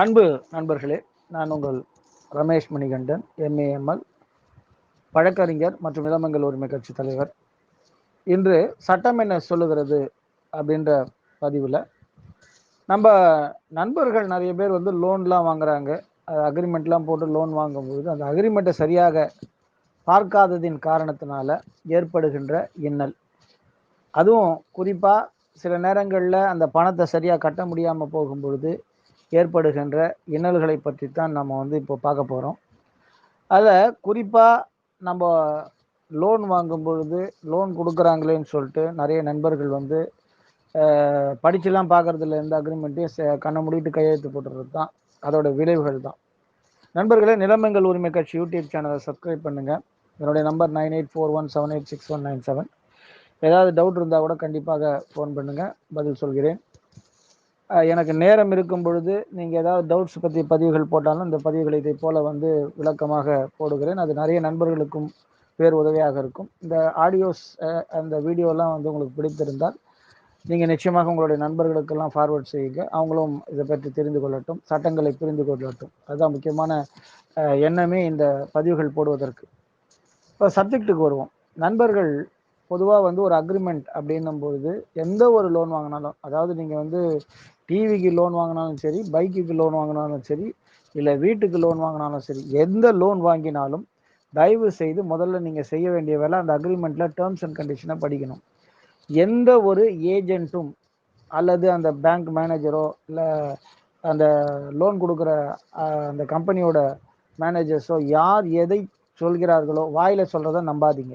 அன்பு நண்பர்களே நான் உங்கள் ரமேஷ் மணிகண்டன் எம்ஏஎம்எல் வழக்கறிஞர் மற்றும் இளமங்கள் உரிமை கட்சி தலைவர். இன்று சட்டம் என்ன சொல்லுகிறது அப்படின்ற பதிவில் நம்ம நண்பர்கள் நிறைய பேர் வந்து லோன்லாம் வாங்குறாங்க. அக்ரிமெண்ட்லாம் போட்டு லோன் வாங்கும்போது அந்த அக்ரிமெண்ட்டை சரியாக பார்க்காததின் காரணத்தினால ஏற்படுகின்ற இன்னல். அதுவும் குறிப்பாக சில நேரங்களில் அந்த பணத்தை சரியாக கட்ட முடியாமல் போகும் பொழுது ஏற்படுகின்ற இன்னல்களை பற்றி தான் நம்ம வந்து இப்போ பார்க்க போகிறோம் அதில் குறிப்பாக நம்ம லோன் வாங்கும் பொழுது லோன் கொடுக்குறாங்களேன்னு சொல்லிட்டு நிறைய நண்பர்கள் வந்து படிச்சுலாம் பார்க்குறதுல எந்த அக்ரிமெண்ட்டையும் கண்ணை முடிட்டு கையெழுத்து போட்டுறது தான். அதோட விளைவுகள் தான். நண்பர்களே நிலமங்கள் உரிமை கட்சி யூடியூப் சேனலை சப்ஸ்கிரைப் பண்ணுங்கள் என்னுடைய number nine eight four one seven eight six one nine seven ஏதாவது டவுட் இருந்தால் கூட கண்டிப்பாக ஃபோன் பண்ணுங்கள் பதில் சொல்கிறேன். எனக்கு நேரம் இருக்கும் பொழுது நீங்கள் ஏதாவது டவுட்ஸ் பற்றி பதிவுகள் போட்டாலும் இந்த பதிவுகளை இதை போல் வந்து விளக்கமாக போடுகிறேன். அது நிறைய நண்பர்களுக்கும் பேர் உதவியாக இருக்கும். இந்த ஆடியோஸ் அந்த வீடியோலாம் வந்து உங்களுக்கு பிடித்திருந்தால் நீங்கள் நிச்சயமாக உங்களுடைய நண்பர்களுக்கெல்லாம் ஃபார்வர்ட் செய்யுங்க. அவங்களும் இதை பற்றி தெரிந்து கொள்ளட்டும் சட்டங்களை புரிந்து கொள்ளட்டும். அதுதான் முக்கியமான எண்ணமே இந்த பதிவுகள் போடுவதற்கு. இப்போ சப்ஜெக்ட்டுக்கு வருவோம். நண்பர்கள் பொதுவாக வந்து ஒரு அக்ரிமெண்ட் அப்படின்னும் பொழுது எந்த ஒரு லோன் வாங்கினாலும் அதாவது நீங்கள் வந்து டிவிக்கு லோன் வாங்கினாலும் சரி பைக்குக்கு லோன் வாங்கினாலும் சரி இல்லை வீட்டுக்கு லோன் வாங்கினாலும் சரி எந்த லோன் வாங்கினாலும் தயவு செய்து முதல்ல நீங்கள் செய்ய வேண்டிய வேலை அந்த அக்ரிமெண்ட்டில் டேர்ம்ஸ் அண்ட் கண்டிஷனை படிக்கணும். எந்த ஒரு ஏஜென்ட்டும் அல்லது அந்த பேங்க் மேனேஜரோ இல்லை அந்த லோன் கொடுக்குற அந்த கம்பெனியோட மேனேஜர்ஸோ யார் எதை சொல்கிறார்களோ வாயில் சொல்கிறத நம்பாதீங்க.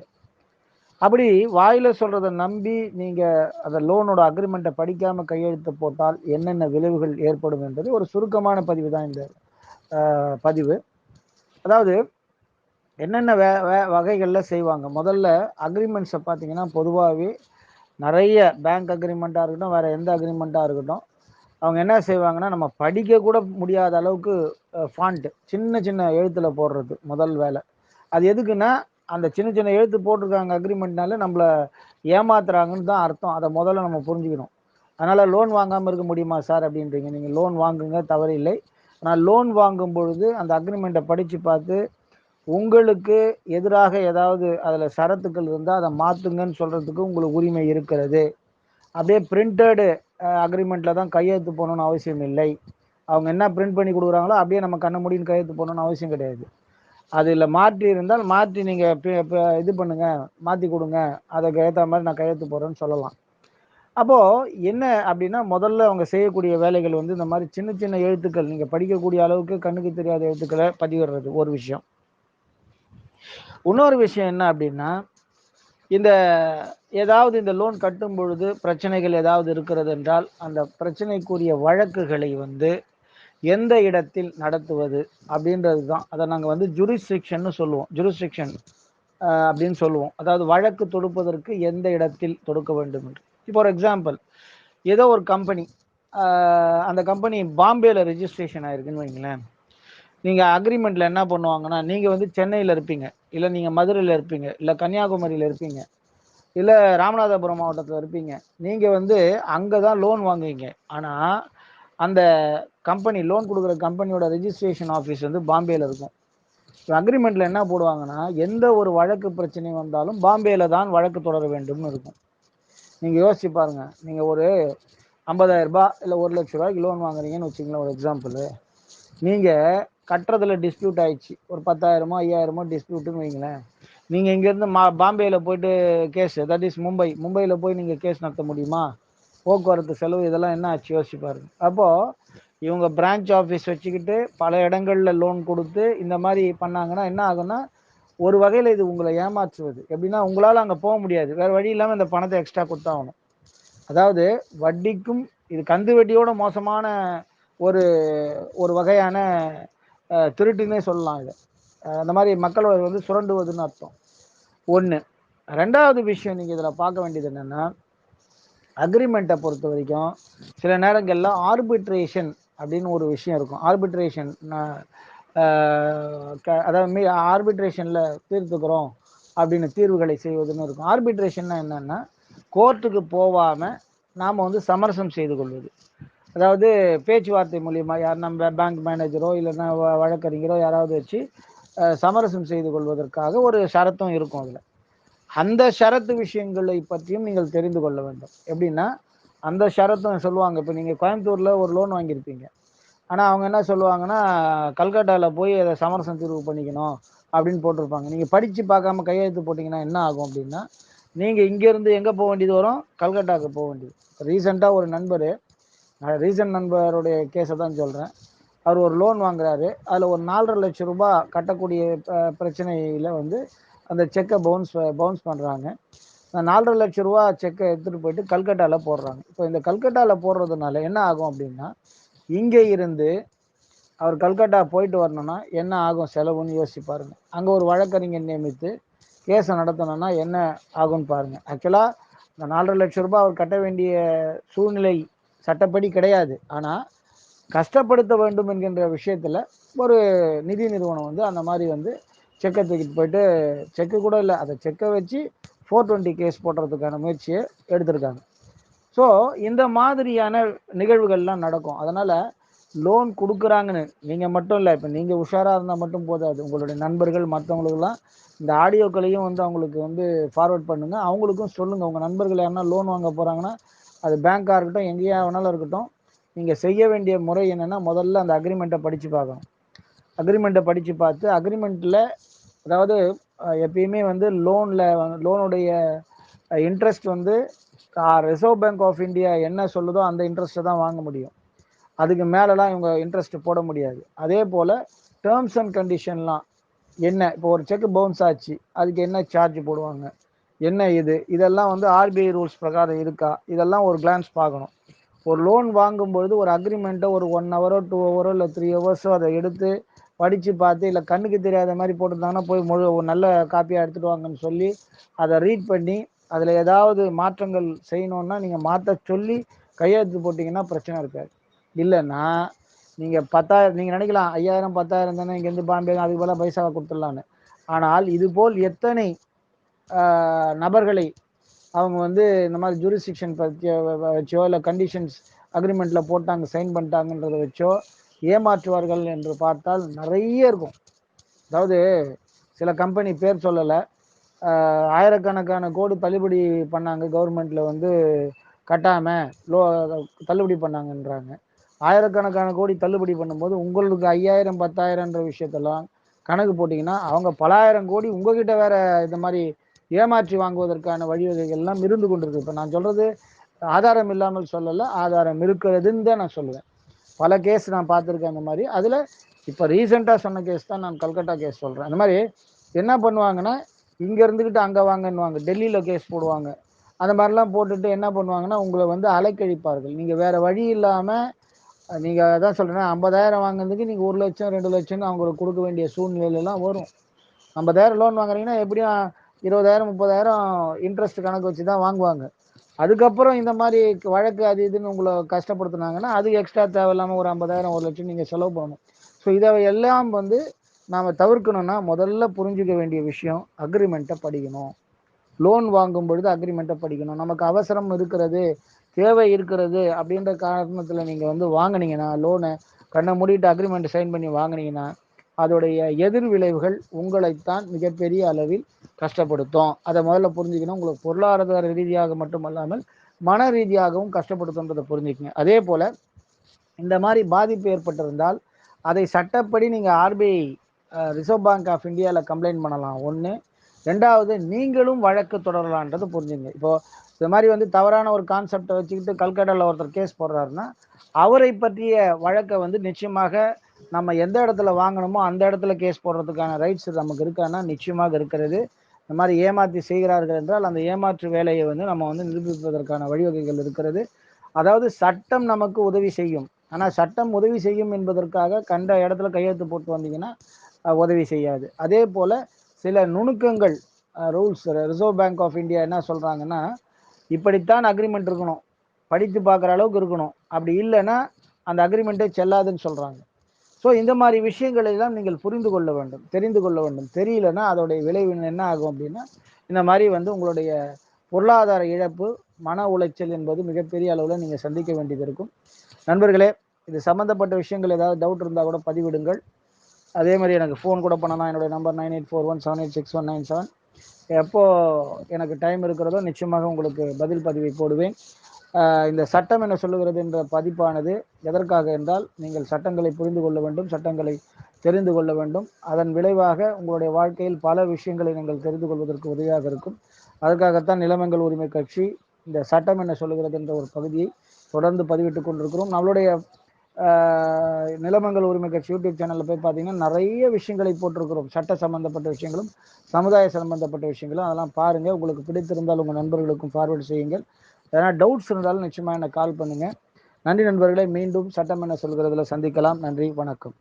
அப்படி வாயில் சொல்கிறத நம்பி நீங்கள் அந்த லோனோட அக்ரிமெண்ட்டை படிக்காமல் கையெழுத்து போட்டால் என்னென்ன விளைவுகள் ஏற்படும் என்பது ஒரு சுருக்கமான பதிவு தான் இந்த பதிவு. அதாவது என்னென்ன வே வே வகைகளில் செய்வாங்க? முதல்ல அக்ரிமெண்ட்ஸை பார்த்தீங்கன்னா பொதுவாகவே நிறைய பேங்க் அக்ரிமெண்ட்டாக இருக்கட்டும் வேறு எந்த அக்ரிமெண்ட்டாக இருக்கட்டும் அவங்க என்ன செய்வாங்கன்னா நம்ம படிக்க கூட முடியாத அளவுக்கு ஃபாண்ட்டு சின்ன சின்ன எழுத்தில் போடுறது முதல் வேலை. அது எதுக்குன்னா அந்த சின்ன சின்ன எழுத்து போட்டிருக்காங்க அக்ரிமெண்ட்னால நம்மளை ஏமாத்துறாங்கன்னு தான் அர்த்தம். அதை முதல்ல நம்ம புரிஞ்சுக்கணும். அதனால் லோன் வாங்காமல் இருக்க முடியுமா சார் அப்படின்றீங்க. நீங்கள் லோன் வாங்குங்க தவறில்லை ஆனால் லோன் வாங்கும் பொழுது அந்த அக்ரிமெண்ட்டை படித்து பார்த்து உங்களுக்கு எதிராக ஏதாவது அதில் சரத்துக்கள் இருந்தால் அதை மாற்றுங்கன்னு சொல்கிறதுக்கு உங்களுக்கு உரிமை இருக்கிறது. அப்படியே பிரிண்டடு அக்ரிமெண்ட்டில் தான் கையெழுத்து போகணுன்னு அவசியம் இல்லை. அவங்க என்ன பிரிண்ட் பண்ணி கொடுக்குறாங்களோ அப்படியே நம்ம கண்ண முடின்னு கையெழுத்து போகணுன்னு அவசியம் கிடையாது. அதில் மாற்றி இருந்தால் மாற்றி நீங்கள் இது பண்ணுங்கள் மாற்றி கொடுங்க. அதுக்கு ஏற்ற மாதிரி நான் கையெழுத்து போகிறேன்னு சொல்லலாம். அப்போது என்ன அப்படின்னா முதல்ல அவங்க செய்யக்கூடிய வேலைகள் வந்து இந்த மாதிரி சின்ன சின்ன எழுத்துக்கள். நீங்கள் படிக்கக்கூடிய அளவுக்கு கண்ணுக்கு தெரியாத எழுத்துக்களை பதிவிடுறது ஒரு விஷயம். இன்னொரு விஷயம் என்ன அப்படின்னா இந்த ஏதாவது இந்த லோன் கட்டும் பொழுது பிரச்சனைகள் ஏதாவது இருக்கிறது என்றால் அந்த பிரச்சனைக்குரிய வழக்குகளை வந்து எந்த இடத்தில் நடத்துவது அப்படின்றது தான் அதை நாங்கள் வந்து ஜுரிஸ்ட்ரிக்ஷன்னு சொல்லுவோம். ஜுரிஸ்ட்ரிக்ஷன் அப்படின்னு சொல்லுவோம். அதாவது வழக்கு தொடுப்பதற்கு எந்த இடத்தில் தொடுக்க வேண்டும் என்று. இப்போ ஒரு எக்ஸாம்பிள் ஏதோ ஒரு கம்பெனி அந்த கம்பெனி பாம்பேயில் ரெஜிஸ்ட்ரேஷன் ஆயிருக்குன்னு வைங்களேன். நீங்கள் அக்ரிமெண்ட்டில் என்ன பண்ணுவாங்கன்னா நீங்கள் வந்து சென்னையில் இருப்பீங்க. இல்லை நீங்கள் மதுரையில் இருப்பீங்க. இல்லை கன்னியாகுமரியில் இருப்பீங்க. இல்லை ராமநாதபுரம் மாவட்டத்தில் இருப்பீங்க. நீங்கள் வந்து அங்கே தான் லோன் வாங்குவீங்க. ஆனால் அந்த கம்பெனி லோன் கொடுக்குற கம்பெனியோட ரெஜிஸ்ட்ரேஷன் ஆஃபீஸ் வந்து பாம்பேயில் இருக்கும். அக்ரிமெண்ட்டில் என்ன போடுவாங்கன்னா எந்த ஒரு வழக்கு பிரச்சனை வந்தாலும் பாம்பேயில் தான் வழக்கு தொடர வேண்டும்னு இருக்கும். நீங்கள் யோசிச்சு பாருங்கள் நீங்கள் ஒரு ஐம்பதாயிரம் இல்லை ஒரு லட்ச ரூபாய்க்கு லோன் வாங்குறீங்கன்னு வச்சுங்களேன் ஒரு எக்ஸாம்பிள் நீங்கள் கட்டுறதுல டிஸ்பியூட் ஆயிடுச்சு. ஒரு பத்தாயிரமோ ஐயாயிரமோ டிஸ்பியூட்டுன்னு வைங்களேன். நீங்கள் இங்கேருந்து மா பாம்பேயில் போயிட்டு கேஸ் தட் இஸ் மும்பை மும்பையில் போய் நீங்கள் கேஸ் நடத்த முடியுமா? போக்குவரத்து செலவு இதெல்லாம் என்ன ஆச்சு? யோசிச்சு பாருங்க. அப்போது இவங்க பிரான்ச் ஆஃபீஸ் வச்சுக்கிட்டு பல இடங்களில் லோன் கொடுத்து இந்த மாதிரி பண்ணாங்கன்னா என்ன ஆகும்னா ஒரு வகையில் இது உங்களை ஏமாற்றுவது. எப்படின்னா உங்களால் அங்கே போக முடியாது. வேறு வழி இல்லாமல் இந்த பணத்தை எக்ஸ்ட்ரா கொடுத்தாகணும். அதாவது வட்டிக்கும் இது கந்து வட்டியோட மோசமான ஒரு ஒரு வகையான திருட்டுன்னே சொல்லலாம் இதை. அந்த மாதிரி மக்களை வந்து சுரண்டுவதுன்னு அர்த்தம். ஒன்று ரெண்டாவது விஷயம் நீங்கள் இதில் பார்க்க வேண்டியது என்னென்னா அக்ரிமெண்ட்டை பொறுத்த வரைக்கும் சில நேரங்களில் ஆர்பிட்ரேஷன் அப்படின்னு ஒரு விஷயம் இருக்கும். ஆர்பிட்ரேஷன் அதாவது மீ ஆர்பிட்ரேஷனில் தீர்த்துக்கிறோம் அப்படின்னு தீர்வுகளை செய்வதுன்னு இருக்கும். ஆர்பிட்ரேஷன்னா என்னென்னா கோர்ட்டுக்கு போகாமல் நாம் வந்து சமரசம் செய்து கொள்வது. அதாவது பேச்சுவார்த்தை மூலியமா யார் நம்ம பேங்க் மேனேஜரோ இல்லைன்னா வ- வழக்கறிஞரோ யாராவது வச்சு சமரசம் செய்து கொள்வதற்காக ஒரு ஷரத்தும் இருக்கும் அதில். அந்த ஷரத்து விஷயங்களை பற்றியும் நீங்கள் தெரிந்து கொள்ள வேண்டும். எப்படின்னா அந்த ஷரத்தும் சொல்லுவாங்க. இப்போ நீங்கள் கோயம்புத்தூரில் ஒரு லோன் வாங்கியிருப்பீங்க. ஆனால் அவங்க என்ன சொல்லுவாங்கன்னா கல்கட்டாவில் போய் அதை சமரசம் தீர்வு பண்ணிக்கணும் அப்படின்னு போட்டிருப்பாங்க. நீங்கள் படித்து பார்க்காம கையெழுத்து போட்டிங்கன்னா என்ன ஆகும் அப்படின்னா நீங்கள் இங்கேருந்து எங்கே போக வேண்டியது வரும்? கல்கட்டாவுக்கு போக வேண்டியது. ரீசெண்டாக ஒரு நண்பர் ரீசன்ட் நண்பருடைய கேஸை தான் சொல்கிறேன் அவர் ஒரு லோன் வாங்குறாரு. அதில் ஒரு நாலரை லட்சம் ரூபாய் கட்டக்கூடிய பிரச்சனையில் வந்து அந்த செக்கை பவுன்ஸ் பவுன்ஸ் பண்ணுறாங்க நாலரை லட்சம் ரூபா செக்கை எடுத்துகிட்டு போயிட்டு கல்கட்டாவில் போடுறாங்க. இப்போ இந்த கல்கட்டாவில் போடுறதுனால என்ன ஆகும் அப்படின்னா இங்கே இருந்து அவர் கல்கட்டா போயிட்டு வரணும்னா என்ன ஆகும் செலவுன்னு யோசிச்சு பாருங்க. அங்கே ஒரு வழக்கறிஞர் நியமித்து கேஸை நடத்தணும்னா என்ன ஆகும்னு பாருங்கள் ஆக்சுவலாக இந்த நாலரை லட்சம் ரூபாய் அவர் கட்ட வேண்டிய சூழ்நிலை சட்டப்படி கிடையாது. ஆனால் கஷ்டப்படுத்த வேண்டும் என்கின்ற விஷயத்தில் ஒரு நிதி நிறுவனம் வந்து அந்த மாதிரி வந்து செக்கை தூக்கிட்டு போயிட்டு செக்கு கூட இல்லை. அதை செக்கை வச்சு ஃபோர் டுவெண்ட்டி கேஸ் போடுறதுக்கான முயற்சியை எடுத்திருக்காங்க. ஸோ இந்த மாதிரியான நிகழ்வுகள்லாம் நடக்கும். அதனால் லோன் கொடுக்குறாங்கன்னு நீங்கள் மட்டும் இல்லை இப்போ நீங்கள் உஷாராக இருந்தால் மட்டும் போதாது. உங்களுடைய நண்பர்கள் மற்றவங்களுக்கெல்லாம் இந்த ஆடியோக்களையும் வந்து அவங்களுக்கு வந்து ஃபார்வர்ட் பண்ணுங்கள் அவங்களுக்கும் சொல்லுங்கள் உங்கள் நண்பர்கள் யாருன்னா லோன் வாங்க போகிறாங்கன்னா அது பேங்க்காக இருக்கட்டும் எங்கேயா வேணாலும் இருக்கட்டும் நீங்கள் செய்ய வேண்டிய முறை என்னென்னா முதல்ல அந்த அக்ரிமெண்ட்டை படித்து பார்க்கணும். அக்ரிமெண்ட்டை படித்து பார்த்து அக்ரிமெண்ட்டில் அதாவது எப்பயுமே வந்து லோனில் லோனுடைய இன்ட்ரெஸ்ட் வந்து ரிசர்வ் பேங்க் ஆஃப் இந்தியா என்ன சொல்லுதோ அந்த இன்ட்ரெஸ்ட்டை தான் வாங்க முடியும். அதுக்கு மேலெலாம் இவங்க இன்ட்ரெஸ்ட் போட முடியாது. அதே போல் டேர்ம்ஸ் அண்ட் கண்டிஷன்லாம் என்ன? இப்போ ஒரு செக் பவுன்ஸ் ஆச்சு. அதுக்கு என்ன சார்ஜ் போடுவாங்க? என்ன இது? இதெல்லாம் வந்து ஆர்பிஐ ரூல்ஸ் பிரகாரம் இருக்கா? இதெல்லாம் ஒரு கிளான்ஸ் பார்க்கணும். ஒரு லோன் வாங்கும்பொழுது ஒரு அக்ரிமெண்ட்டை ஒரு ஒன் ஹவரோ டூ ஹவரோ இல்லை த்ரீ ஹவர்ஸோ அதை எடுத்து படித்து பார்த்து இல்லை கண்ணுக்கு தெரியாத மாதிரி போட்டிருந்தாங்கன்னா போய் முழு ஒரு நல்ல காப்பியாக எடுத்துகிட்டு வாங்கன்னு சொல்லி அதை ரீட் பண்ணி அதில் ஏதாவது மாற்றங்கள் செய்யணுன்னா நீங்கள் மாற்ற சொல்லி கையெழுத்து போட்டிங்கன்னா பிரச்சனை இருக்காது. இல்லைன்னா நீங்கள் பத்தாயிரம் நீங்கள் நினைக்கலாம் ஐயாயிரம் பத்தாயிரம் தானே இங்கேருந்து பாம்பே அதுக்கு போல பைசாவை கொடுத்துடலான்னு ஆனால் இதுபோல் எத்தனை நபர்களை அவங்க வந்து இந்த மாதிரி ஜூரிஸ்டிக்ஷன் பற்றிய வச்சோ இல்லை கண்டிஷன்ஸ் அக்ரிமெண்ட்டில் போட்டாங்க சைன் பண்ணிட்டாங்கன்றத வச்சோ ஏமாற்றுவார்கள் என்று பார்த்தால் நிறைய இருக்கும். அதாவது சில கம்பெனி பேர் சொல்லலை. ஆயிரக்கணக்கான கோடி தள்ளுபடி பண்ணாங்க. கவர்மெண்ட்டில் வந்து கட்டாமல் லோ தள்ளுபடி பண்ணாங்கன்றாங்க. ஆயிரக்கணக்கான கோடி தள்ளுபடி பண்ணும்போது உங்களுக்கு ஐயாயிரம் பத்தாயிரம்ன்ற விஷயத்தெல்லாம் கணக்கு போட்டிங்கன்னா அவங்க பலாயிரம் கோடி உங்ககிட்ட வேற இந்த மாதிரி ஏமாற்றி வாங்குவதற்கான வழிவகைகள்லாம் இருந்து கொண்டிருக்கு. இப்போ நான் சொல்றது ஆதாரம் இல்லாமல் சொல்லலை ஆதாரம் இருக்கிறதுன்னு தான் நான் சொல்லுவேன். பல கேஸ் நான் பார்த்துருக்கேன் அந்த மாதிரி. அதில் இப்போ ரீசெண்டாக சொன்ன கேஸ் தான் நான் கல்கட்டா கேஸ் சொல்கிறேன் அந்த மாதிரி என்ன பண்ணுவாங்கன்னா இங்கே இருந்துக்கிட்டு அங்கே வாங்கன்னுவாங்க. டெல்லியில் கேஸ் போடுவாங்க. அந்த மாதிரிலாம் போட்டுட்டு என்ன பண்ணுவாங்கன்னா உங்களை வந்து அலைக்கழிப்பார்கள். நீங்கள் வேறு வழி இல்லாமல் நீங்கள் அதான் சொல்கிறேன் ஐம்பதாயிரம் வாங்குறதுக்கு நீங்கள் ஒரு லட்சம் ரெண்டு லட்சம்னு அவங்களுக்கு கொடுக்க வேண்டிய சூழ்நிலையெல்லாம் வரும். ஐம்பதாயிரம் லோன் வாங்குறீங்கன்னா எப்படியும் இருபதாயிரம் முப்பதாயிரம் இன்ட்ரெஸ்ட் கணக்கு வச்சு தான் வாங்குவாங்க. அதுக்கப்புறம் இந்த மாதிரி வழக்கு அது இதுன்னு உங்களை கஷ்டப்படுத்துனாங்கன்னா அது எக்ஸ்ட்ரா தேவையில்லாமல் ஒரு ஐம்பதாயிரம் ஒரு லட்சம் நீங்கள் செலவு பண்ணணும். ஸோ இதை எல்லாம் வந்து நாம் தவிர்க்கணும்னா முதல்ல புரிஞ்சுக்க வேண்டிய விஷயம் அக்ரிமெண்ட்டை படிக்கணும். லோன் வாங்கும் பொழுது அக்ரிமெண்ட்டை படிக்கணும். நமக்கு அவசரம் இருக்கிறது தேவை இருக்கிறது அப்படின்ற காரணத்தில் நீங்கள் வந்து வாங்கினீங்கன்னா லோனை கண்ணை மூடிட்டு அக்ரிமெண்ட் சைன் பண்ணி வாங்கினீங்கன்னா அதோடைய எதிர் விளைவுகள் உங்களைத்தான் மிகப்பெரிய அளவில் கஷ்டப்படுத்தும். அதை முதல்ல புரிஞ்சுக்கணும். உங்களுக்கு பொருளாதார ரீதியாக மட்டுமல்லாமல் மன ரீதியாகவும் கஷ்டப்படுத்துன்றதை புரிஞ்சுக்கங்க. அதே போல் இந்த மாதிரி பாதிப்பு ஏற்பட்டிருந்தால் அதை சட்டப்படி நீங்கள் ஆர்பிஐ ரிசர்வ் பேங்க் ஆஃப் இந்தியாவில் கம்ப்ளைண்ட் பண்ணலாம். ஒன்று ரெண்டாவது நீங்களும் வழக்கு தொடரலான்றது புரிஞ்சுங்க. இப்போது இந்த மாதிரி வந்து தவறான ஒரு கான்செப்டை வச்சுக்கிட்டு கல்கட்டாவில் ஒருத்தர் கேஸ் போடுறாருன்னா அவரை பற்றிய வழக்கை வந்து நிச்சயமாக நம்ம எந்த இடத்துல வாங்கணுமோ அந்த இடத்துல கேஸ் போடுறதுக்கான ரைட்ஸ் நமக்கு இருக்கான்னா நிச்சயமாக இருக்கிறது. இந்த மாதிரி ஏமாற்றி செய்கிறார்கள் என்றால் அந்த ஏமாற்று வேலையை வந்து நம்ம வந்து நிரூபிப்பதற்கான வழிவகைகள் இருக்கிறது. அதாவது சட்டம் நமக்கு உதவி செய்யும். ஆனால் சட்டம் உதவி செய்யும் என்பதற்காக கண்ட இடத்துல கையெழுத்து போட்டு வந்தீங்கன்னா உதவி செய்யாது. அதே போல் சில நுணுக்கங்கள் rules reserve bank of India என்ன சொல்கிறாங்கன்னா இப்படித்தான் அக்ரிமெண்ட் இருக்கணும். படித்து பார்க்குற அளவுக்கு இருக்கணும். அப்படி இல்லைன்னா அந்த அக்ரிமெண்ட்டே செல்லாதுன்னு சொல்கிறாங்க ஸோ இந்த மாதிரி விஷயங்களை எல்லாம் நீங்கள் புரிந்து கொள்ள வேண்டும் தெரிந்து கொள்ள வேண்டும். தெரியலன்னா அதோடைய விளைவு என்ன ஆகும் அப்படின்னா இந்த மாதிரி வந்து உங்களுடைய பொருளாதார இழப்பு மன உளைச்சல் என்பது மிகப்பெரிய அளவில் நீங்கள் சந்திக்க வேண்டியது இருக்கும். நண்பர்களே இது சம்மந்தப்பட்ட விஷயங்கள் ஏதாவது டவுட் இருந்தால் கூட பதிவிடுங்கள். அதே மாதிரி எனக்கு ஃபோன் கூட பண்ணலாம். என்னுடைய number nine eight four one seven eight six one nine seven எப்போ எனக்கு டைம் இருக்கிறதோ நிச்சயமாக உங்களுக்கு பதில் பதிவை போடுவேன். இந்த சட்டம் என சொல்லுகிறது என்ற பதிப்பானது எதற்காக என்றால் நீங்கள் சட்டங்களை புரிந்து கொள்ள வேண்டும் சட்டங்களை தெரிந்து கொள்ள வேண்டும். அதன் விளைவாக உங்களுடைய வாழ்க்கையில் பல விஷயங்களை நீங்கள் தெரிந்து கொள்வதற்கு உதவியாக இருக்கும். அதற்காகத்தான் நிலமங்கள் உரிமை கட்சி இந்த சட்டம் என்ன சொல்லுகிறது என்ற ஒரு பகுதியை தொடர்ந்து பதிவிட்டுக் கொண்டிருக்கிறோம். நம்மளுடைய நிலமங்கள் உரிமை கட்சி யூடியூப் சேனலில் போய் பார்த்தீங்கன்னா நிறைய விஷயங்களை போட்டிருக்கிறோம். சட்ட சம்பந்தப்பட்ட விஷயங்களும் சமுதாய சம்பந்தப்பட்ட விஷயங்களும். அதெல்லாம் பாருங்கள் உங்களுக்கு பிடித்திருந்தால் உங்கள் நண்பர்களுக்கும் ஃபார்வேர்டு செய்யுங்கள். ஏன்னா டவுட்ஸ் இருந்தாலும் நிச்சயமா எனக்கு கால் பண்ணுங்கள் நன்றி நண்பர்களை மீண்டும் சட்டம் என்ன சொல்கிறதுல சந்திக்கலாம். நன்றி வணக்கம்.